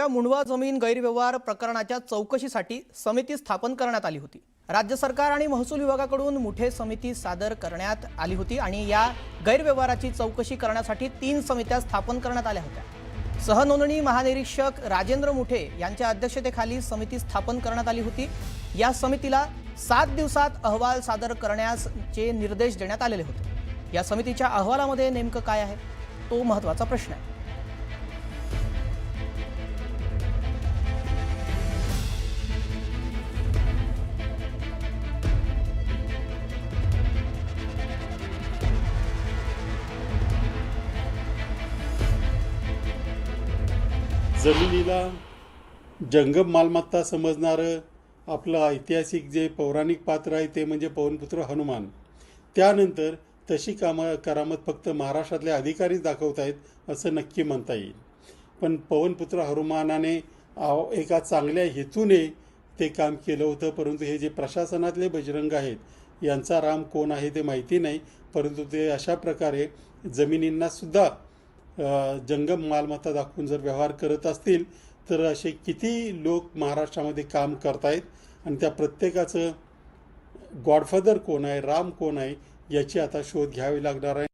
नव्या मुंडवा जमीन गैरव्यवहार प्रकरणाच्या चौकशीसाठी समिती स्थापन करण्यात आली होती. राज्य सरकार आणि महसूल विभागाकडून मुठे समिती सादर करण्यात आली होती आणि या गैरव्यवहाराची चौकशी करण्यासाठी तीन समित्या स्थापन करण्यात आल्या होत्या. सहनोंदणी महानिरीक्षक राजेंद्र मुठे यांच्या अध्यक्षतेखाली समिती स्थापन करण्यात आली होती. या समितीला सात दिवसात अहवाल सादर करण्याचे निर्देश देण्यात आलेले होते. या समितीच्या अहवालामध्ये नेमकं काय आहे? तो महत्त्वाचा प्रश्न आहे. जमिनीला जंगम मालमत्ता समजणारं आपलं ऐतिहासिक जे पौराणिक पात्र आहे ते म्हणजे पवनपुत्र हनुमान. त्यानंतर तशी कामं करामत फक्त महाराष्ट्रातले अधिकारीच दाखवत आहेत असं नक्की म्हणता येईल. पण पवनपुत्र हनुमानाने आव- एका चांगल्या हेतूने ते काम केलं होतं परंतु हे जे प्रशासनातले बजरंग आहेत यांचा राम कोण आहे ते माहिती नाही परंतु ते अशा प्रकारे जमिनींनासुद्धा जंगम मालमत्ता दाखवून जर व्यवहार करत असतील तर असे किती लोक महाराष्ट्रामध्ये काम करतायत आणि त्या प्रत्येकाचं गॉडफादर कोण आहे राम कोण आहे याची आता शोध घ्यावी लागणार आहे.